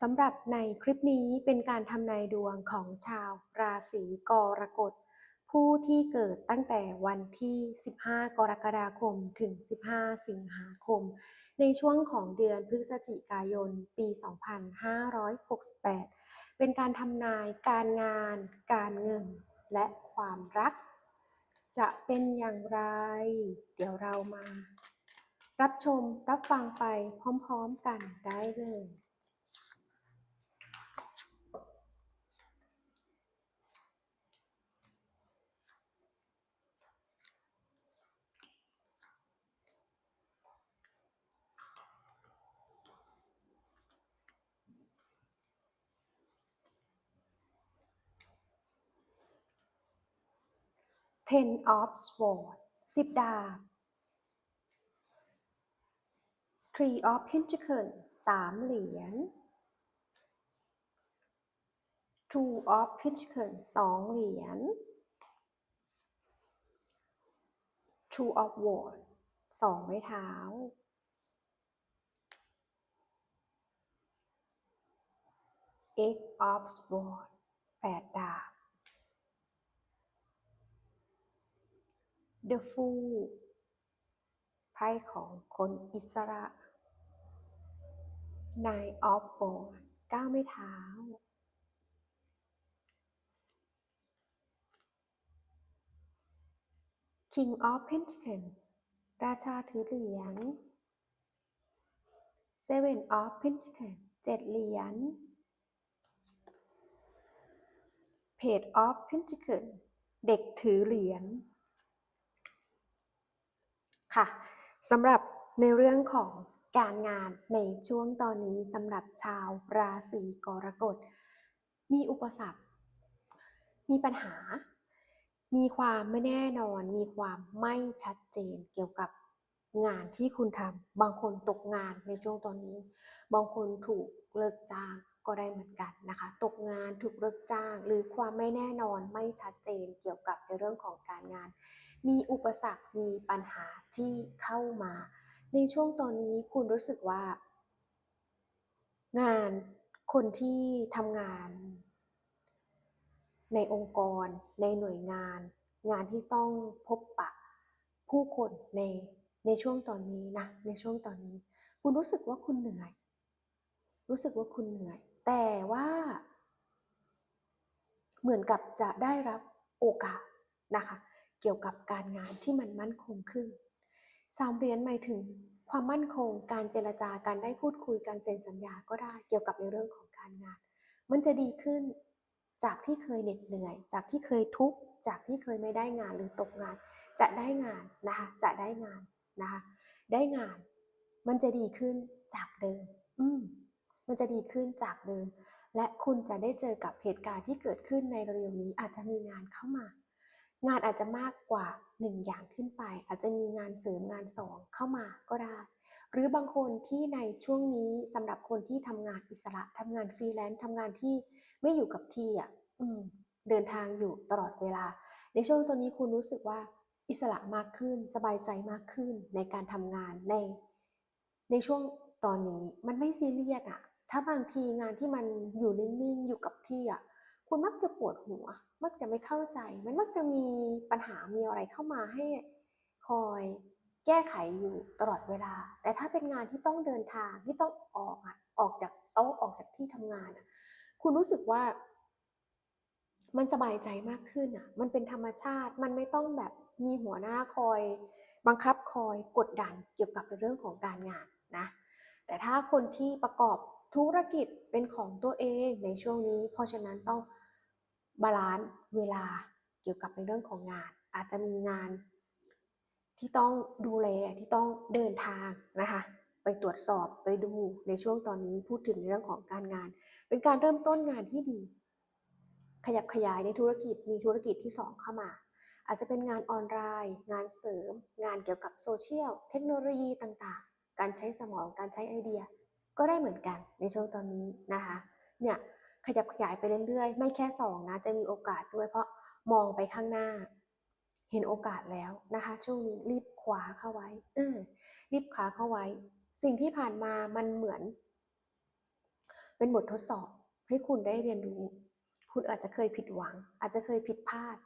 สำหรับในคลิปนี้เป็นการทำนายดวงของชาวราศีกรกฎ ผู้ที่เกิดตั้งแต่วันที่ 15 กรกฎาคม ถึง 15 สิงหาคม ในช่วงของเดือนพฤศจิกายน ปี 2568 เป็นการทำนายการงาน การเงิน และความรัก จะเป็นอย่างไร เดี๋ยวเรามา รับชมรับฟังไปพร้อมๆกันได้เลย Ten of Swords สิบดาบ Three of Pentacles สามเหรียญ Two of Pentacles สองเหรียญ Two of Wands สองไม้เท้า Eight of Swords แปดดาบ เดอะฟูไพ่ของคนอิสระนายออฟโบก้าวไม่เท้าคิงออฟ Pentacles ราชาถือเหรียญเ Seven of Pentacles เจ็ดเหรียญเพดออฟ Pentacles เด็กถือเหรียญ ค่ะสำหรับในเรื่องของการงานในช่วงตอนนี้สำหรับชาวราศีกรกฎ มีอุปสรรค มีปัญหา มีความไม่แน่นอน มีความไม่ชัดเจนเกี่ยวกับงานที่คุณทำบางคนตกงานในช่วงตอนนี้ บางคนถูกเลิกจ้าง ก็ได้เหมือนกันนะคะ ตกงานถูกเลิกจ้าง หรือความไม่แน่นอนไม่ชัดเจนเกี่ยวกับในเรื่องของการงาน มีอุปสรรคมีปัญหาที่เข้ามา ในช่วงตอนนี้คุณรู้สึกว่า งานคนที่ทำงาน ในองค์กร ในหน่วยงาน งานที่ต้องพบปะ ผู้คนในในช่วงตอนนี้นะในช่วงตอนนี้ คุณรู้สึกว่าคุณเหนื่อยรู้สึกว่าคุณเหนื่อย แต่ว่า เหมือนกับจะได้รับโอกาสนะคะ เกี่ยวกับการงานที่มันมั่นคงขึ้นสามเหรียญหมายถึงความมั่นคง การเจรจาการได้พูดคุยการเซ็นสัญญาก็ได้เกี่ยวกับในเรื่องของการงาน มันจะดีขึ้นจากที่เคยเหน็ดเหนื่อย จากที่เคยทุกข์จากที่เคยไม่ได้งานหรือตกงาน จะได้งานนะคะจะได้งานนะคะได้งาน มันจะดีขึ้นจากเดิม อืม มันจะดีขึ้นจากเดิม และคุณจะได้เจอกับเหตุการณ์ที่เกิดขึ้นในเร็วๆนี้อาจจะมีงานเข้ามา งานอาจจะมากกว่าหนึ่งอย่างขึ้นไป อาจจะมีงานเสริมงานสองเข้ามาก็ได้ หรือบางคนที่ในช่วงนี้สำหรับคนที่ทำงานอิสระทำงานฟรีแลนซ์ทำงานที่ไม่อยู่กับที่อะอืมเดินทางอยู่ตลอดเวลา ในช่วงตัวนี้คุณรู้สึกว่าอิสระมากขึ้นสบายใจมากขึ้นในการทำงานใน ในช่วงตอนนี้มันไม่ซีเรียสอะ ถ้าบางทีงานที่มันอยู่นิ่งๆอยู่กับที่อะคุณมักจะปวดหัว มักจะไม่เข้าใจ มันมักจะมีปัญหามีอะไรเข้ามาให้คอยแก้ไขอยู่ตลอดเวลา แต่ถ้าเป็นงานที่ต้องเดินทางที่ต้องออกอะออกจากโต๊ะออกจากที่ทำงานอะคุณรู้สึกว่า มันสบายใจมากขึ้นอะ มันเป็นธรรมชาติมันไม่ต้องแบบมีหัวหน้าคอย บังคับคอยกดดันเกี่ยวกับเรื่องของการงานนะแต่ถ้าคนที่ประกอบ ธุรกิจเป็นของตัวเองในช่วงนี้ เพราะฉะนั้นต้องบาลานซ์เวลาเกี่ยวกับในเรื่องของงาน อาจจะมีงานที่ต้องดูแลที่ต้องเดินทางนะคะไปตรวจสอบไปดูในช่วงตอนนี้พูดถึงในเรื่องของการงาน เป็นการเริ่มต้นงานที่ดี ขยับขยายในธุรกิจมีธุรกิจที่สองเข้ามา อาจจะเป็นงานออนไลน์ งานเสริม งานเกี่ยวกับโซเชียลเทคโนโลยีต่างๆ การใช้สมองการใช้ไอเดีย ก็ได้เหมือนกันในช่วงตอนนี้นะคะ เนี่ยขยับขยายไปเรื่อยๆ ไม่แค่สองนะ จะมีโอกาสด้วย เพราะมองไปข้างหน้า เห็นโอกาสแล้วนะคะ ช่วงนี้รีบคว้าเข้าไว้รีบคว้าเข้าไว้ สิ่งที่ผ่านมามันเหมือน เป็นบททดสอบให้คุณได้เรียนรู้ คุณอาจจะเคยผิดหวัง อาจจะเคยผิดพลาด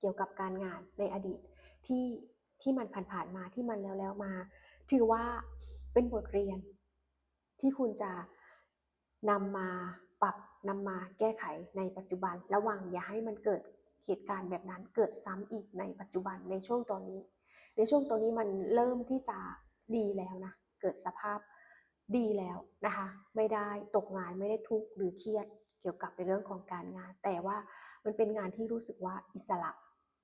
เกี่ยวกับการงานในอดีตที่ที่มันผ่านๆมาที่มันแล้วแล้วมา ถือว่าเป็นบทเรียน ที่คุณจะนำมาปรับนำมาแก้ไขในปัจจุบัน ระวังอย่าให้มันเกิดเหตุการณ์แบบนั้นเกิดซ้ำอีกในปัจจุบันในช่วงตอนนี้ ในช่วงตอนนี้มันเริ่มที่จะดีแล้วนะ เกิดสภาพดีแล้วนะคะ ไม่ได้ตกงานไม่ได้ทุกข์หรือเครียดเกี่ยวกับในเรื่องของการงาน แต่ว่ามันเป็นงานที่รู้สึกว่าอิสระ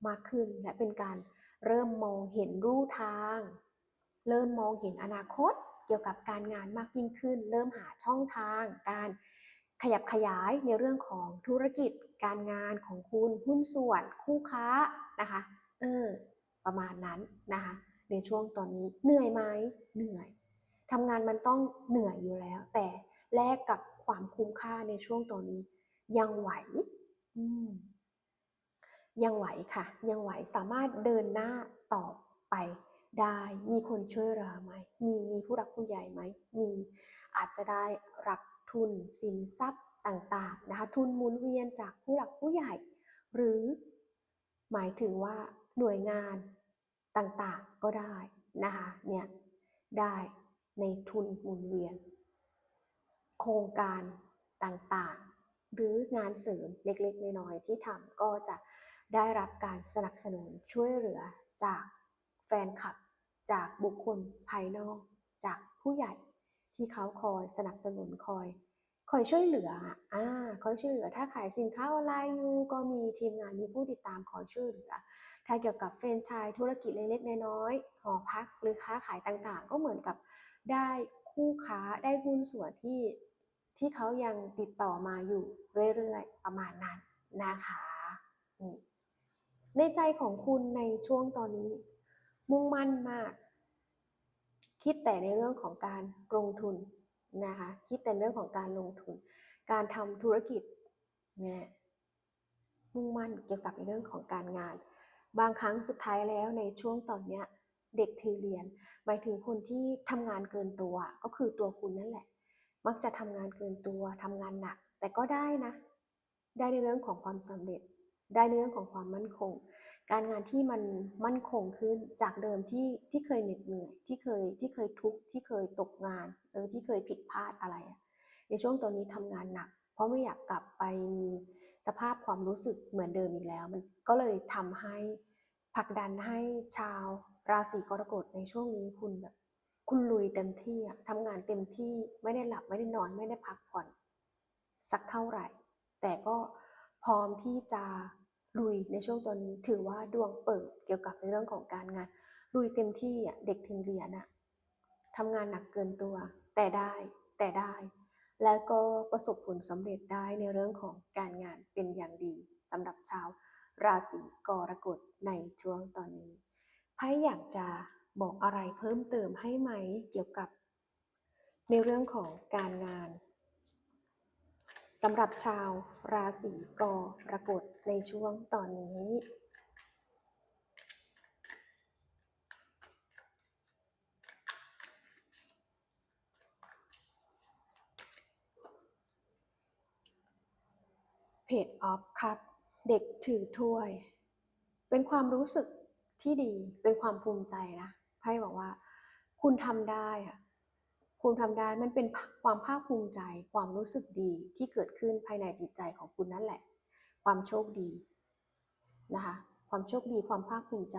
มากขึ้น และเป็นการเริ่มมองเห็นรูทาง เริ่มมองเห็นอนาคต เกี่ยวกับการงานมากยิ่งขึ้น เริ่มหาช่องทาง การขยับขยายในเรื่องของธุรกิจ การงานของคุณหุ้นส่วน คู่ค้านะคะเออประมาณนั้นนะคะในช่วงตอนนี้เหนื่อยไหมเหนื่อยทำงานมันต้องเหนื่อยอยู่แล้ว แต่แลกกับความคุ้มค่าในช่วงตอนนี้ ยังไหวยังไหวค่ะ ยังไหวสามารถเดินหน้าต่อไป ได้มีคนช่วยเหลือไหมมีมีผู้รักผู้ใหญ่ไหมมีอาจจะได้รับทุนสินทรัพย์ต่างๆนะคะทุนหมุนเวียนจากผู้หลักผู้ใหญ่ หรือหมายถึงว่าหน่วยงานต่างๆก็ได้นะคะเนี่ยได้ในทุนหมุนเวียน โครงการต่างๆ หรืองานเสริมเล็กๆน้อยๆที่ทำก็จะได้รับการสนับสนุนช่วยเหลือจากแฟนคลับ จากบุคคลภายนอกจากผู้ใหญ่ที่เขาคอยสนับสนุนคอยคอยช่วยเหลืออ่าคอยช่วยเหลือ ถ้าขายสินค้าออนไลน์อยู่ก็มีทีมงานมีผู้ติดตามคอยช่วยเหลือ ถ้าเกี่ยวกับแฟรนไชส์ธุรกิจเล็กๆน้อยๆหอพักหรือค้าขายต่างๆ ก็เหมือนกับได้คู่ค้าได้หุ้นส่วนที่ที่เขายังติดต่อมาอยู่เรื่อยๆ ประมาณนั้นนะคะนี่ในใจของคุณในช่วงตอนนี้ มุ่งมั่นมาก คิดแต่ในเรื่องของการลงทุนนะคะคิดแต่เรื่องของการลงทุน การทำธุรกิจเนี่ยมุ่งมั่นเกี่ยวกับในเรื่องของการงาน บางครั้งสุดท้ายแล้วในช่วงตอนเนี้ยเด็กทีเรียน หมายถึงคนที่ทำงานเกินตัวก็คือตัวคุณนั่นแหละ มักจะทำงานเกินตัวทำงานหนัก แต่ก็ได้นะ ได้ในเรื่องของความสำเร็จ ได้ในเรื่องของความมั่นคง การงานที่มันมั่นคงขึ้นจากเดิมที่ที่เคยเหน็ดเหนื่อยที่เคยที่เคยทุกข์ที่เคยตกงานเออที่เคยผิดพลาดอะไร ในช่วงตอนนี้ทำงานหนัก เพราะไม่อยากกลับไปมีสภาพความรู้สึกเหมือนเดิมอีกแล้ว มันก็เลยทำให้ผลักดันให้ชาวราศีกรกฎในช่วงนี้คุณแบบคุณลุยเต็มที่อะทำงานเต็มที่ไม่ได้หลับไม่ได้นอนไม่ได้พักผ่อน สักเท่าไหร่ แต่ก็พร้อมที่จะ ลุยในช่วงตอนนี้ถือว่าดวงเปิดเกี่ยวกับในเรื่องของการงานลุยเต็มที่อะเด็กถึงเรียนอะทำงานหนักเกินตัว แต่ได้แต่ได้ แล้วก็ประสบผลสำเร็จได้ในเรื่องของการงานเป็นอย่างดีสำหรับชาวราศีกรกฎในช่วงตอนนี้ไพ่อยากจะบอกอะไรเพิ่มเติมให้ไหมเกี่ยวกับ ในเรื่องของการงาน สำหรับชาวราศีกรกฎในช่วงตอนนี้ เพจออฟครับเด็กถือถ้วย เป็นความรู้สึกที่ดีเป็นความภูมิใจนะไพ่บอกว่า คุณทำได้อะ คุณทำได้มันเป็นความภาคภูมิใจความรู้สึกดีที่เกิดขึ้นภายในจิตใจของคุณนั่นแหละ ความโชคดีนะคะความโชคดีความภาคภูมิใจ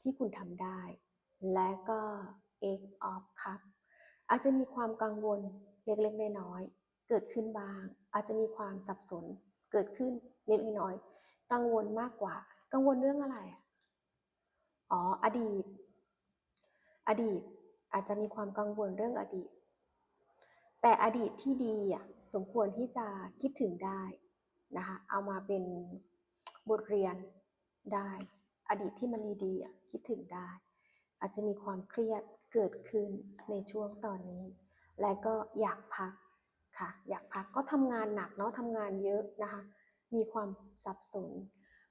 ที่คุณทำได้ และก็ X of Cup อาจจะมีความกังวลเล็กๆน้อยๆเกิดขึ้นบ้าง อาจจะมีความสับสนเกิดขึ้นเล็กน้อย กังวลมากกว่า กังวลเรื่องอะไรอ๋ออดีต อดีต อาจจะมีความกังวลเรื่องอดีต แต่อดีตที่ดีอะสมควรที่จะคิดถึงได้นะคะเอามาเป็นบทเรียนได้ อดีตที่มันดีๆอะคิดถึงได้ อาจจะมีความเครียดเกิดขึ้นในช่วงตอนนี้ และก็อยากพักค่ะอยากพักก็ทำงานหนักเนาะทำงานเยอะนะคะมีความสับสน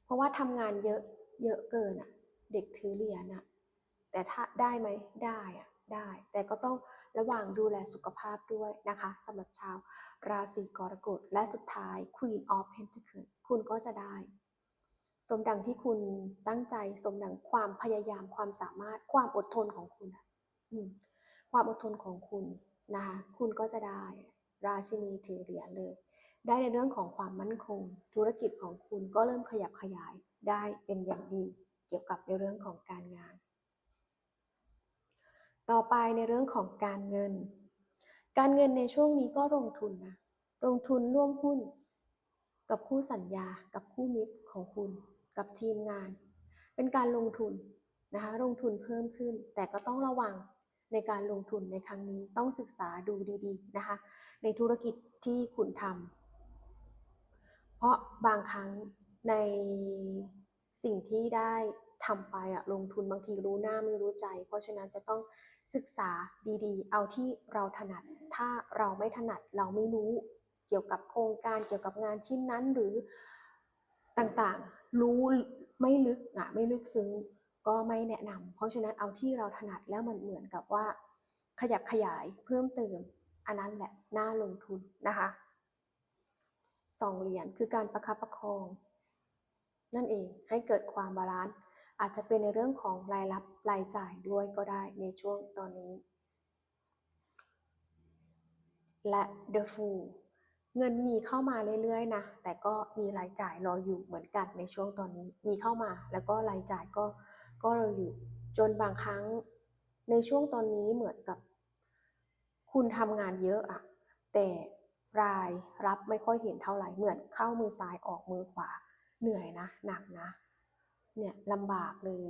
เพราะว่าทำงานเยอะเยอะเกินอะเด็กถือเหรียญอะแต่ถ้าได้ไหมได้อะ ได้ แต่ก็ต้องระวังดูแลสุขภาพด้วยนะคะสำหรับชาวราศีกรกฎและสุดท้าย Queen of Pentacles คุณก็จะได้ สมดังที่คุณตั้งใจสมดังความพยายามความสามารถความอดทนของคุณความอดทนของคุณนะคะคุณก็จะได้ ราชินีถือเหรียญเลย ได้ในเรื่องของความมั่นคง ธุรกิจของคุณก็เริ่มขยับขยายได้เป็นอย่างดี เกี่ยวกับในเรื่องของการงาน ต่อไปในเรื่องของการเงิน การเงินในช่วงนี้ก็ลงทุนนะ ลงทุนร่วมหุ้น กับคู่สัญญา กับคู่มิตรของคุณ กับทีมงาน เป็นการลงทุนนะคะ ลงทุนเพิ่มขึ้น แต่ก็ต้องระวังในการลงทุนในครั้งนี้ต้องศึกษาดูดีๆนะคะ ในธุรกิจที่คุณทำ เพราะบางครั้งในสิ่งที่ได้ ทำไปอะลงทุนบางทีรู้หน้าไม่รู้ใจ เพราะฉะนั้นจะต้องศึกษาดีๆ เอาที่เราถนัด ถ้าเราไม่ถนัดเราไม่รู้เกี่ยวกับโครงการเกี่ยวกับงานชิ้นนั้นหรือต่างๆ รู้ไม่ลึกนะไม่ลึกซึ้งก็ไม่แนะนำเพราะฉะนั้นเอาที่เราถนัดแล้วมันเหมือนกับว่า ขยับขยายเพิ่มเติมอันนั้นแหละน่าลงทุนนะคะสองเหรียญคือการประคับประคอง นั่นเองให้เกิดความบาลานซ์ อาจจะเป็นในเรื่องของรายรับรายจ่ายด้วยก็ได้ในช่วงตอนนี้ และ The Fool เงินมีเข้ามาเรื่อยๆนะ แต่ก็มีรายจ่ายรออยู่เหมือนกันในช่วงตอนนี้ มีเข้ามาแล้วก็รายจ่ายก็ก็รออยู่ จนบางครั้งในช่วงตอนนี้เหมือนกับ คุณทำงานเยอะอะ แต่รายรับไม่ค่อยเห็นเท่าไหร่ เหมือนเข้ามือซ้ายออกมือขวา เหนื่อยนะ หนักนะ เนี่ยลำบากเลย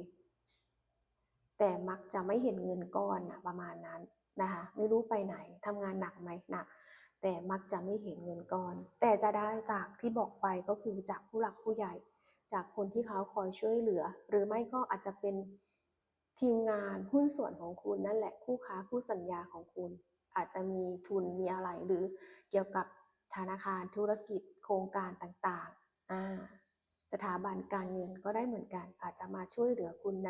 แต่มักจะไม่เห็นเงินก้อนนะประมาณนั้นนะคะไม่รู้ไปไหนทำงานหนักไหมหนัก แต่มักจะไม่เห็นเงินก้อน แต่จะได้จากที่บอกไปก็คือจากผู้หลักผู้ใหญ่ จากคนที่เขาคอยช่วยเหลือ หรือไม่ก็อาจจะเป็นทีมงานหุ้นส่วนของคุณนั่นแหละคู่ค้าคู่สัญญาของคุณ อาจจะมีทุนมีอะไรหรือเกี่ยวกับธนาคารธุรกิจโครงการต่างๆอ่า สถาบันการเงินก็ได้เหมือนกัน อาจจะมาช่วยเหลือคุณใน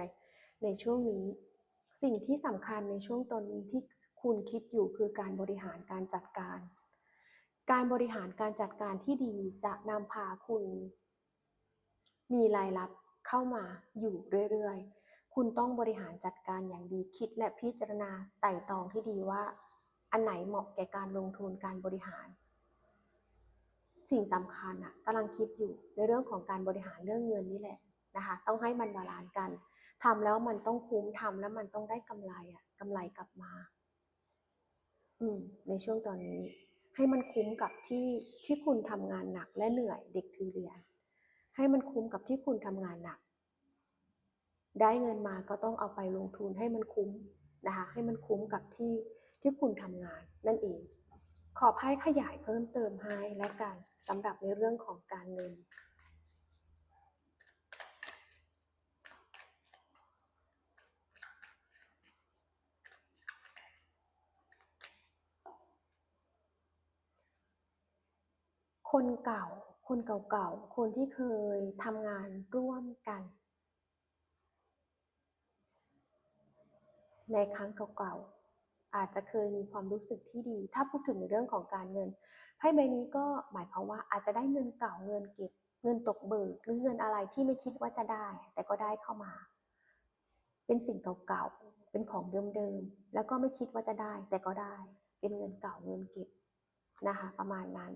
ในช่วงนี้ สิ่งที่สำคัญในช่วงตอนนี้ที่คุณคิดอยู่คือการบริหารการจัดการ การบริหารการจัดการที่ดีจะนำพาคุณ มีรายรับเข้ามาอยู่เรื่อยๆ คุณต้องบริหารจัดการอย่างดีคิดและพิจารณาไต่ตองที่ดีว่า อันไหนเหมาะแก่การลงทุนการบริหาร สิ่งสำคัญอะกำลังคิดอยู่ในเรื่องของการบริหารเรื่องเงินนี่แหละนะคะ ต้องให้มันบาลานซ์กันทำแล้วมันต้องคุ้มทำแล้วมันต้องได้กำไรอะกำไรกลับมา อืม ในช่วงตอนนี้ ให้มันคุ้มกับที่ที่คุณทำงานหนักและเหนื่อยเด็กถือเหรียญให้มันคุ้มกับที่คุณทำงานหนัก ได้เงินมาก็ต้องเอาไปลงทุนให้มันคุ้มนะคะ ให้มันคุ้มกับที่ที่คุณทำงานนั่นเอง ขอไพ่ขยายเพิ่มเติมให้และกันสำหรับในเรื่องของการเงินคนเก่า คนเก่าๆ คนที่เคยทำงานร่วมกัน ในครั้งเก่าๆ อาจจะเคยมีความรู้สึกที่ดี ถ้าพูดถึงในเรื่องของการเงินไพ่ใบนี้ก็หมายความว่าอาจจะได้เงินเก่าเงินเก็บ เงินตกเบิกหรือเงินอะไรที่ไม่คิดว่าจะได้ แต่ก็ได้เข้ามา เป็นสิ่งเก่าๆเป็นของเดิมๆแล้วก็ไม่คิดว่าจะได้ แต่ก็ได้ เป็นเงินเก่าเงินเก็บนะคะประมาณนั้น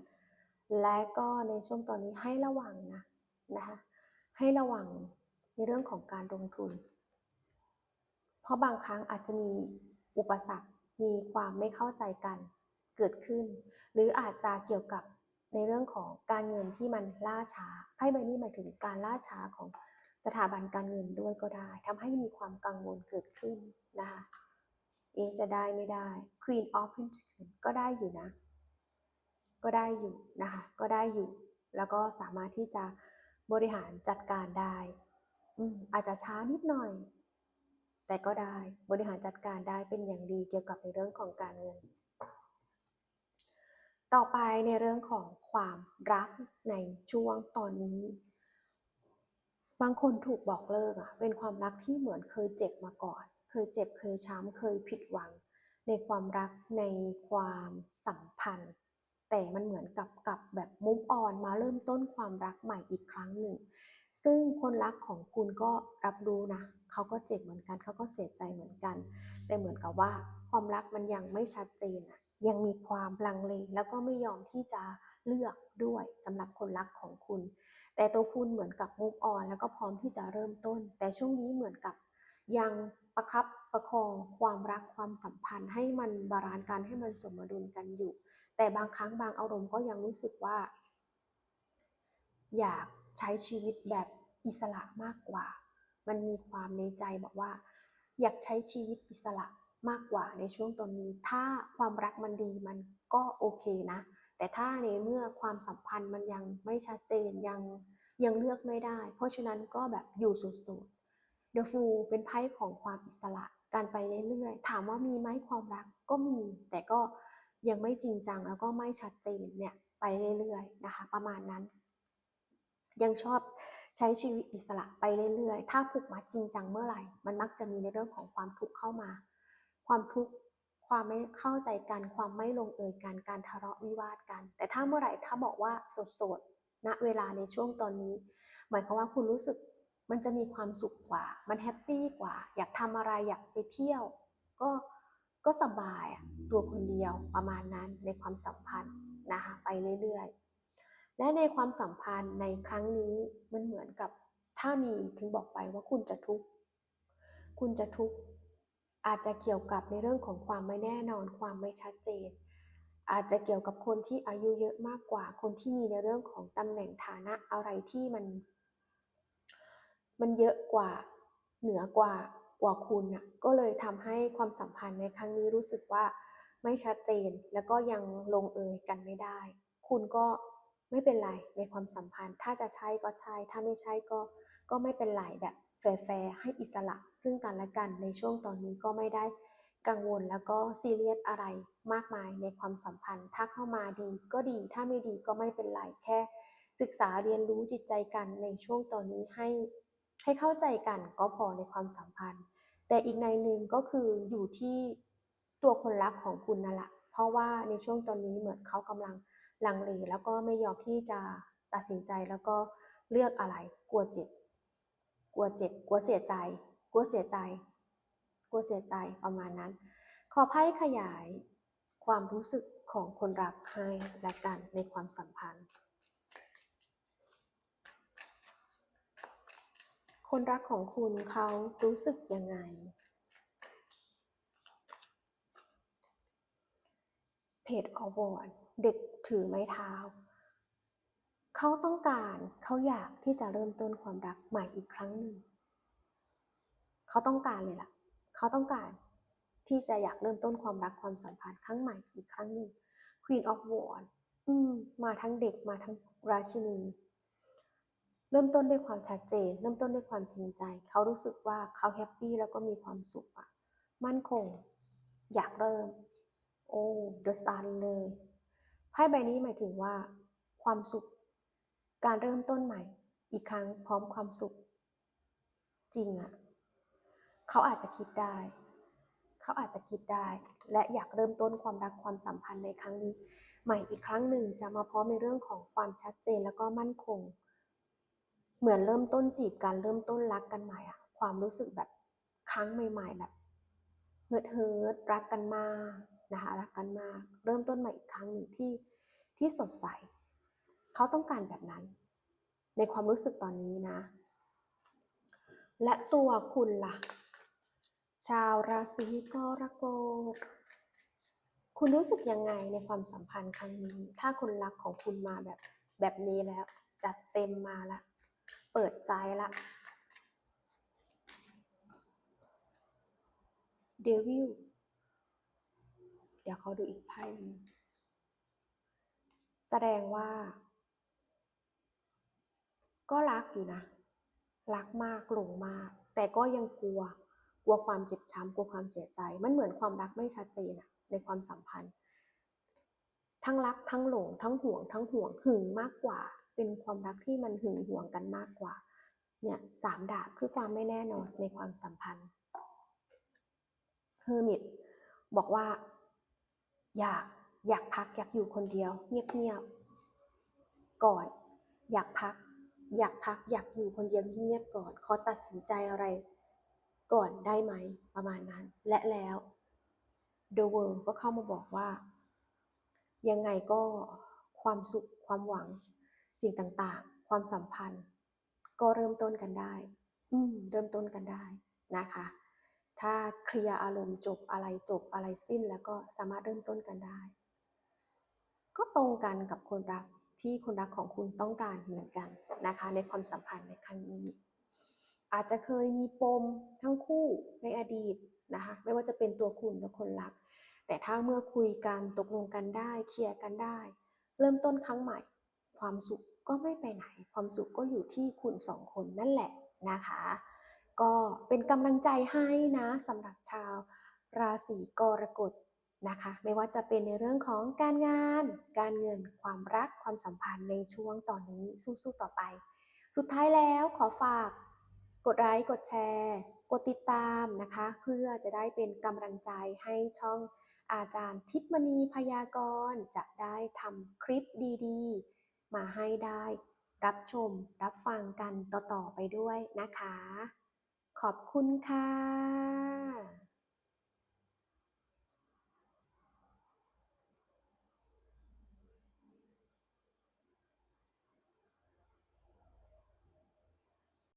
และก็ในช่วงตอนนี้ให้ระวังนะนะคะให้ระวังในเรื่องของการลงทุน เพราะบางครั้งอาจจะมีอุปสรรค มีความไม่เข้าใจกันเกิดขึ้น หรืออาจจะเกี่ยวกับในเรื่องของการเงินที่มันล่าช้าไพ่ใบนี้หมายถึงการล่าช้าของสถาบันการเงินด้วยก็ได้ทำให้มีความกังวลเกิดขึ้นนะคะเอจะได้ไม่ได้ Queen of Pentacles ก็ได้อยู่นะ ก็ได้อยู่นะคะ ก็ได้อยู่ แล้วก็สามารถที่จะบริหารจัดการได้อือาจจะช้านิดหน่อย แต่ก็ได้บริหารจัดการได้เป็นอย่างดีเกี่ยวกับในเรื่องของการเงิน ต่อไปในเรื่องของความรักในช่วงตอนนี้ บางคนถูกบอกเลิกอะเป็นความรักที่เหมือนเคยเจ็บมาก่อน เคยเจ็บเคยช้ำเคยผิดหวัง ในความรักในความสัมพันธ์แต่มันเหมือนกับกับแบบมุกออนมาเริ่มต้นความรักใหม่อีกครั้งหนึ่ง ซึ่งคนรักของคุณก็รับรู้นะ เขาก็เจ็บเหมือนกัน เขาก็เสียใจเหมือนกัน แต่เหมือนกับว่าความรักมันยังไม่ชัดเจนอะยังมีความลังเลแล้วก็ไม่ยอมที่จะเลือกด้วยสำหรับคนรักของคุณ แต่ตัวคุณเหมือนกับมุกออนแล้วก็พร้อมที่จะเริ่มต้น แต่ช่วงนี้เหมือนกับยังประคับประคองความรักความสัมพันธ์ ให้มันบาลานซ์กันให้มันสมดุลกันอยู่ แต่บางครั้งบางอารมณ์ก็ยังรู้สึกว่า อยากใช้ชีวิตแบบอิสระมากกว่า มันมีความในใจบอกว่า อยากใช้ชีวิตอิสระมากกว่าในช่วงตอนนี้ ถ้าความรักมันดีมันก็โอเคนะ แต่ถ้าในเมื่อความสัมพันธ์มันยังไม่ชัดเจนยังยังเลือกไม่ได้ เพราะฉะนั้นก็แบบอยู่สุดๆ The Fool เป็นไพ่ของความอิสระการไปเรื่อยๆถามว่ามีไหมความรักก็มี แต่ก็ยังไม่จริงจังแล้วก็ไม่ชัดเจนเนี่ยไปเรื่อยๆนะคะ ประมาณนั้น ยังชอบ ใช้ชีวิตอิสระไปเรื่อยๆ ถ้าผูกมัดจริงจังเมื่อไหร่ มันมักจะมีในเรื่องของความทุกข์เข้ามา ความทุกข์ความไม่เข้าใจกันความไม่ลงเอยกันการทะเลาะวิวาทกัน แต่ถ้าเมื่อไหร่ถ้าบอกว่าโสดๆณเวลาในช่วงตอนนี้ หมายความว่าคุณรู้สึกมันจะมีความสุขกว่า มันแฮปปี้กว่า อยากทำอะไรอยากไปเที่ยว ก็ก็สบายอะตัวคนเดียวประมาณนั้นในความสัมพันธ์นะคะไปเรื่อยๆ และในความสัมพันธ์ในครั้งนี้มันเหมือนกับถ้ามีถึงบอกไปว่าคุณจะทุกข์คุณจะทุกข์อาจจะเกี่ยวกับในเรื่องของความไม่แน่นอน ความไม่ชัดเจน อาจจะเกี่ยวกับคนที่อายุเยอะมากกว่า คนที่มีในเรื่องของตำแหน่งฐานะอะไรที่มัน มันเยอะกว่าเหนือกว่ากว่าคุณน่ะก็เลยทำให้ความสัมพันธ์ในครั้งนี้รู้สึกว่าไม่ชัดเจน แล้วก็ยังลงเอยกันไม่ได้ คุณก็ ไม่เป็นไรในความสัมพันธ์ ถ้าจะใช่ก็ใช่ถ้าไม่ใช่ก็ก็ไม่เป็นไรแบบแฟร์ๆให้อิสระ ซึ่งกันและกันในช่วงตอนนี้ก็ไม่ได้กังวลแล้วก็ซีเรียสอะไรมากมายในความสัมพันธ์ ถ้าเข้ามาดีก็ดีถ้าไม่ดีก็ไม่เป็นไรแค่ ศึกษาเรียนรู้จิตใจกันในช่วงตอนนี้ให้ให้เข้าใจกันก็พอในความสัมพันธ์ แต่อีกในหนึ่งก็คืออยู่ที่ตัวคนรักของคุณนั่นแหละเพราะว่าในช่วงตอนนี้เหมือนเขากำลัง ลังเลแล้วก็ไม่ยอมที่จะตัดสินใจแล้วก็เลือกอะไร กลัวเจ็บ กลัวเจ็บ กลัวเสียใจ กลัวเสียใจ กลัวเสียใจประมาณนั้น ขอไพ่ขยายความรู้สึกของคนรักให้และกันในความสัมพันธ์ คนรักของคุณเขารู้สึกยังไง เพจอวอร์ด เด็กถือไม้เท้า เขาต้องการเขาอยากที่จะเริ่มต้นความรักใหม่อีกครั้งหนึ่ง เขาต้องการเลยล่ะ เขาต้องการที่จะอยากเริ่มต้นความรักความสัมพันธ์ครั้งใหม่อีกครั้งหนึ่ง Queen of Wands อืมมาทั้งเด็กมาทั้งราชินี เริ่มต้นด้วยความชัดเจน เริ่มต้นด้วยความจริงใจ เขารู้สึกว่าเขาแฮปปี้แล้วก็มีความสุขอะมั่นคง อยากเริ่ม โอ้ The Sun เลย ไพ่ใบนี้หมายถึงว่า ความสุข การเริ่มต้นใหม่ อีกครั้งพร้อมความสุข จริงอะเขาอาจจะคิดได้ เขาอาจจะคิดได้ และอยากเริ่มต้นความรักความสัมพันธ์ในครั้งนี้ ใหม่อีกครั้งหนึ่งจะมาพร้อมในเรื่องของความชัดเจนแล้วก็มั่นคง เหมือนเริ่มต้นจีบกันเริ่มต้นรักกันใหม่อะความรู้สึกแบบครั้งใหม่ ๆ แบบเฮิร์ทเฮิร์ทรักกันมา นะคะรักกันมากเริ่มต้นใหม่อีกครั้งหนึ่งที่ที่สดใส เขาต้องการแบบนั้น ในความรู้สึกตอนนี้นะ และตัวคุณล่ะ ชาวราศีกรกฎคุณรู้สึกยังไงในความสัมพันธ์ครั้งนี้ ถ้าคนรักของคุณมาแบบแบบนี้แล้ว จัดเต็มมาละ เปิดใจละเดวิล เดี๋ยวเขาดูอีกไพ่นึงแสดงว่า ก็รักอยู่นะ รักมากหลงมาก แต่ก็ยังกลัว กลัวความเจ็บช้ำกลัวความเสียใจ มันเหมือนความรักไม่ชัดเจนอะในความสัมพันธ์ ทั้งรักทั้งหลง ทั้งห่วง ทั้งห่วงหึงมากกว่า เป็นความรักที่มันหึงห่วงกันมากกว่า เนี่ยสามดาบคือความไม่แน่นอนในความสัมพันธ์เฮอร์มิตบอกว่า อยากอยากพัก อยากอยู่คนเดียว เงียบๆก่อน อยากพัก อยากพัก อยากอยู่คนเดียวเงียบๆก่อน ขอตัดสินใจอะไร ก่อนได้ไหมประมาณนั้น และแล้ว The World ก็เข้ามาบอกว่า ยังไงก็ความสุขความหวัง สิ่งต่างๆ ความสัมพันธ์ ก็เริ่มต้นกันได้ อืม เริ่มต้นกันได้นะคะ ถ้าเคลียร์อารมณ์จบอะไรจบอะไรสิ้นแล้วก็สามารถเริ่มต้นกันได้ ก็ตรงกันกับคนรักที่คนรักของคุณต้องการเหมือนกันนะคะในความสัมพันธ์ในครั้งนี้ อาจจะเคยมีปมทั้งคู่ในอดีตนะคะไม่ว่าจะเป็นตัวคุณและคนรัก แต่ถ้าเมื่อคุยกันตกลงกันได้ เคลียร์กันได้ เริ่มต้นครั้งใหม่ ความสุขก็ไม่ไปไหน ความสุขก็อยู่ที่คุณสองคนนั่นแหละนะคะ ก็เป็นกำลังใจให้นะสำหรับชาวราศีกรกฎนะคะ ไม่ว่าจะเป็นในเรื่องของการงาน การเงิน ความรัก ความสัมพันธ์ในช่วงตอนนี้สู้ๆต่อไป สุดท้ายแล้วขอฝาก กดไลค์ กดแชร์ กดติดตามนะคะ เพื่อจะได้เป็นกำลังใจให้ช่องอาจารย์ทิพมณีพยากรณ์จะได้ทำคลิปดีๆ มาให้ได้ รับชมรับฟังกันต่อๆไปด้วยนะคะ ขอบคุณค่ะ